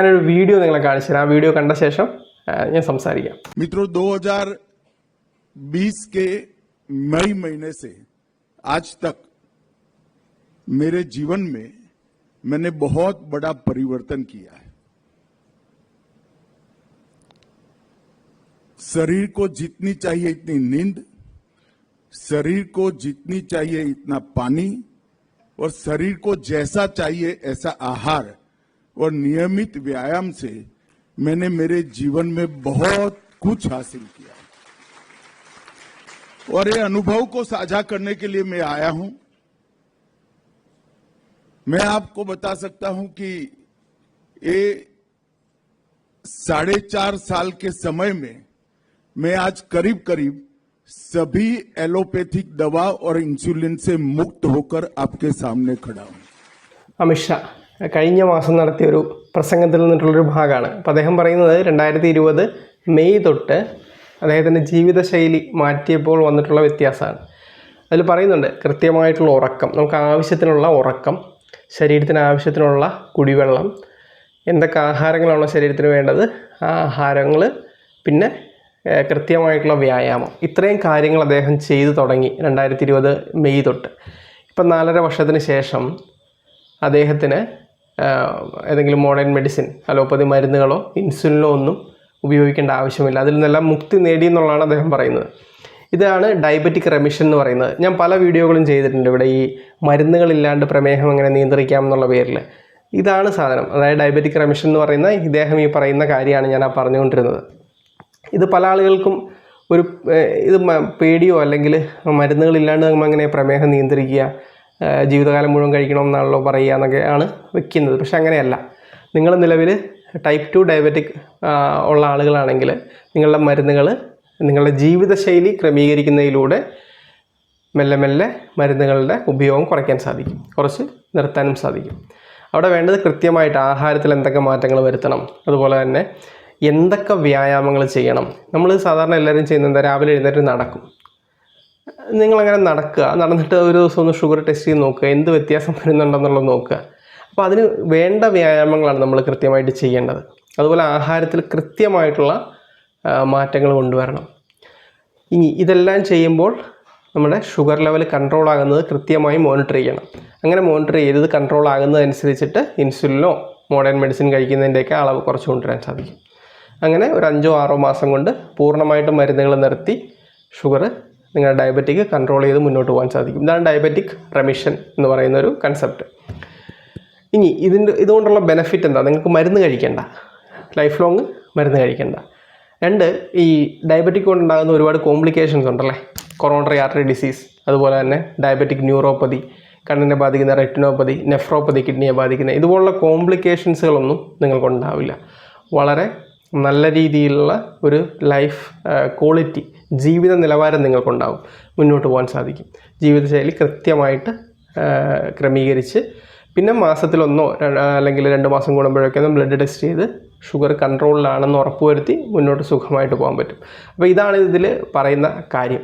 ഞാനൊരു വീഡിയോ നിങ്ങളെ കാണിച്ചു തരാം ആ വീഡിയോ കണ്ട ശേഷം ആ, ഞാൻ സംസാരിക്കാം मित्रों 2020 के मई महीने से आज तक मेरे जीवन में मैंने बहुत बड़ा परिवर्तन किया है शरीर को जितनी चाहिए इतनी नींद शरीर को जितनी चाहिए इतना पानी और शरीर को जैसा चाहिए ऐसा आहार और नियमित व्यायाम से मैंने मेरे जीवन में बहुत कुछ हासिल किया। और ये अनुभव को साझा करने के लिए मैं आया हूँ। मैं आपको बता सकता हूँ कि ये साढ़े चार साल के समय में मैं आज करीब करीब सभी एलोपैथिक दवा और इंसुलिन से मुक्त होकर आपके सामने खड़ा हूँ। अमित शाह। കഴിഞ്ഞ മാസം നടത്തിയ ഒരു പ്രസംഗത്തിൽ നിന്നിട്ടുള്ളൊരു ഭാഗമാണ്. അപ്പോൾ അദ്ദേഹം പറയുന്നത് രണ്ടായിരത്തി ഇരുപത് മെയ് തൊട്ട് അദ്ദേഹത്തിന്റെ ജീവിതശൈലി മാറ്റിയപ്പോൾ വന്നിട്ടുള്ള വ്യത്യാസമാണ്. അതിൽ പറയുന്നുണ്ട് കൃത്യമായിട്ടുള്ള ഉറക്കം നമുക്ക് ആവശ്യത്തിനുള്ള ഉറക്കം ശരീരത്തിന് ആവശ്യത്തിനുള്ള കുടിവെള്ളം എന്തൊക്കെ ആഹാരങ്ങളാണോ ശരീരത്തിന് വേണ്ടത് ആ ആഹാരങ്ങൾ പിന്നെ കൃത്യമായിട്ടുള്ള വ്യായാമം. ഇത്രയും കാര്യങ്ങൾ അദ്ദേഹം ചെയ്തു തുടങ്ങി രണ്ടായിരത്തി ഇരുപത് മെയ് തൊട്ട്. ഇപ്പം നാലര വർഷത്തിന് ശേഷം അദ്ദേഹത്തിന് ഏതെങ്കിലും മോഡേൺ മെഡിസിൻ അലോപ്പതി മരുന്നുകളോ ഇൻസുലിനോ ഒന്നും ഉപയോഗിക്കേണ്ട ആവശ്യമില്ല. അതിൽ നിന്നെല്ലാം മുക്തി നേടി എന്നുള്ളതാണ് അദ്ദേഹം പറയുന്നത്. ഇതാണ് ഡയബറ്റിക് റെമിഷൻ എന്ന് പറയുന്നത്. ഞാൻ പല വീഡിയോകളും ചെയ്തിട്ടുണ്ട് ഇവിടെ ഈ മരുന്നുകളില്ലാണ്ട് പ്രമേഹം എങ്ങനെ നിയന്ത്രിക്കാം എന്നുള്ള പേരിൽ. ഇതാണ് സാധനം. അതായത് ഡയബറ്റിക് റെമിഷൻ എന്ന് പറയുന്ന ഇദ്ദേഹം ഈ പറയുന്ന കാര്യമാണ് ഞാൻ ആ പറഞ്ഞുകൊണ്ടിരുന്നത്. ഇത് പല ആളുകൾക്കും ഒരു ഇത് പേടിയോ അല്ലെങ്കിൽ മരുന്നുകളില്ലാണ്ട് നമ്മൾ എങ്ങനെ പ്രമേഹം നിയന്ത്രിക്കുക ജീവിതകാലം മുഴുവൻ കഴിക്കണം എന്നാണല്ലോ പറയുക എന്നൊക്കെ ആണ് വെക്കുന്നത്. പക്ഷെ അങ്ങനെയല്ല. നിങ്ങൾ നിലവിൽ ടൈപ്പ് ടു ഡയബറ്റിക് ഉള്ള ആളുകളാണെങ്കിൽ നിങ്ങളുടെ മരുന്നുകൾ നിങ്ങളുടെ ജീവിതശൈലി ക്രമീകരിക്കുന്നതിലൂടെ മെല്ലെ മെല്ലെ മരുന്നുകളുടെ ഉപയോഗം കുറയ്ക്കാൻ സാധിക്കും. കുറച്ച് നിർത്താനും സാധിക്കും. അവിടെ വേണ്ടത് കൃത്യമായിട്ട് ആഹാരത്തിൽ എന്തൊക്കെ മാറ്റങ്ങൾ വരുത്തണം. അതുപോലെ തന്നെ എന്തൊക്കെ വ്യായാമങ്ങൾ ചെയ്യണം. നമ്മൾ സാധാരണ എല്ലാവരും ചെയ്യുന്നത് രാവിലെ എഴുന്നേറ്റ് നടക്കും. നിങ്ങളങ്ങനെ നടക്കുക. നടന്നിട്ട് ഒരു ദിവസം ഒന്ന് ഷുഗർ ടെസ്റ്റ് ചെയ്ത് നോക്കുക. എന്ത് വ്യത്യാസം വരുന്നുണ്ടെന്നുള്ളത് നോക്കുക. അപ്പോൾ അതിന് വേണ്ട വ്യായാമങ്ങളാണ് നമ്മൾ കൃത്യമായിട്ട് ചെയ്യേണ്ടത്. അതുപോലെ ആഹാരത്തിൽ കൃത്യമായിട്ടുള്ള മാറ്റങ്ങൾ കൊണ്ടുവരണം. ഇനി ഇതെല്ലാം ചെയ്യുമ്പോൾ നമ്മുടെ ഷുഗർ ലെവൽ കൺട്രോൾ ആകുന്നത് കൃത്യമായി മോണിറ്റർ ചെയ്യണം. അങ്ങനെ മോണിറ്റർ ചെയ്തത് കൺട്രോൾ ആകുന്നതനുസരിച്ചിട്ട് ഇൻസുലിനോ മോഡേൺ മെഡിസിൻ കഴിക്കുന്നതിന്റെയൊക്കെ അളവ് കുറച്ച് കൊണ്ടുവരാൻ സാധിക്കും. അങ്ങനെ ഒരു അഞ്ചോ ആറോ മാസം കൊണ്ട് പൂർണമായിട്ടും മരുന്നുകൾ നിർത്തി ഷുഗർ നിങ്ങളുടെ ഡയബറ്റിക് കൺട്രോൾ ചെയ്ത് മുന്നോട്ട് പോകാൻ സാധിക്കും. ഇതാണ് ഡയബറ്റിക് റെമിഷൻ എന്ന് പറയുന്ന ഒരു കൺസെപ്റ്റ് ഇനി ഇതിന്റെ ഇതുകൊണ്ടുള്ള ബെനഫിറ്റ് എന്താ? നിങ്ങൾക്ക് മരുന്ന് കഴിക്കേണ്ട. ലൈഫ് ലോങ് മരുന്ന് കഴിക്കേണ്ട. രണ്ട് ഈ ഡയബറ്റിക് കൊണ്ടുണ്ടാകുന്ന ഒരുപാട് കോംപ്ലിക്കേഷൻസ് ഉണ്ടല്ലേ? കൊറോണറി ആർട്ടറി ഡിസീസ് അതുപോലെ തന്നെ ഡയബറ്റിക് ന്യൂറോപ്പതി കണ്ണിനെ ബാധിക്കുന്ന റെറ്റിനോപ്പതി നെഫ്രോപ്പതി കിഡ്നിയെ ബാധിക്കുന്ന ഇതുപോലുള്ള കോംപ്ലിക്കേഷൻസുകളൊന്നും നിങ്ങൾക്കുണ്ടാവില്ല. വളരെ നല്ല രീതിയിലുള്ള ഒരു ലൈഫ് ക്വാളിറ്റി ജീവിത നിലവാരം നിങ്ങൾക്കുണ്ടാവും. മുന്നോട്ട് പോകാൻ സാധിക്കും. ജീവിതശൈലി കൃത്യമായിട്ട് ക്രമീകരിച്ച് പിന്നെ മാസത്തിലൊന്നോ അല്ലെങ്കിൽ രണ്ട് മാസം കൂടുമ്പോഴൊക്കെ ഒന്ന് ബ്ലഡ് ടെസ്റ്റ് ചെയ്ത് ഷുഗർ കൺട്രോളിലാണെന്ന് ഉറപ്പുവരുത്തി മുന്നോട്ട് സുഖമായിട്ട് പോകാൻ പറ്റും. അപ്പോൾ ഇതാണ് ഇതിൽ പറയുന്ന കാര്യം.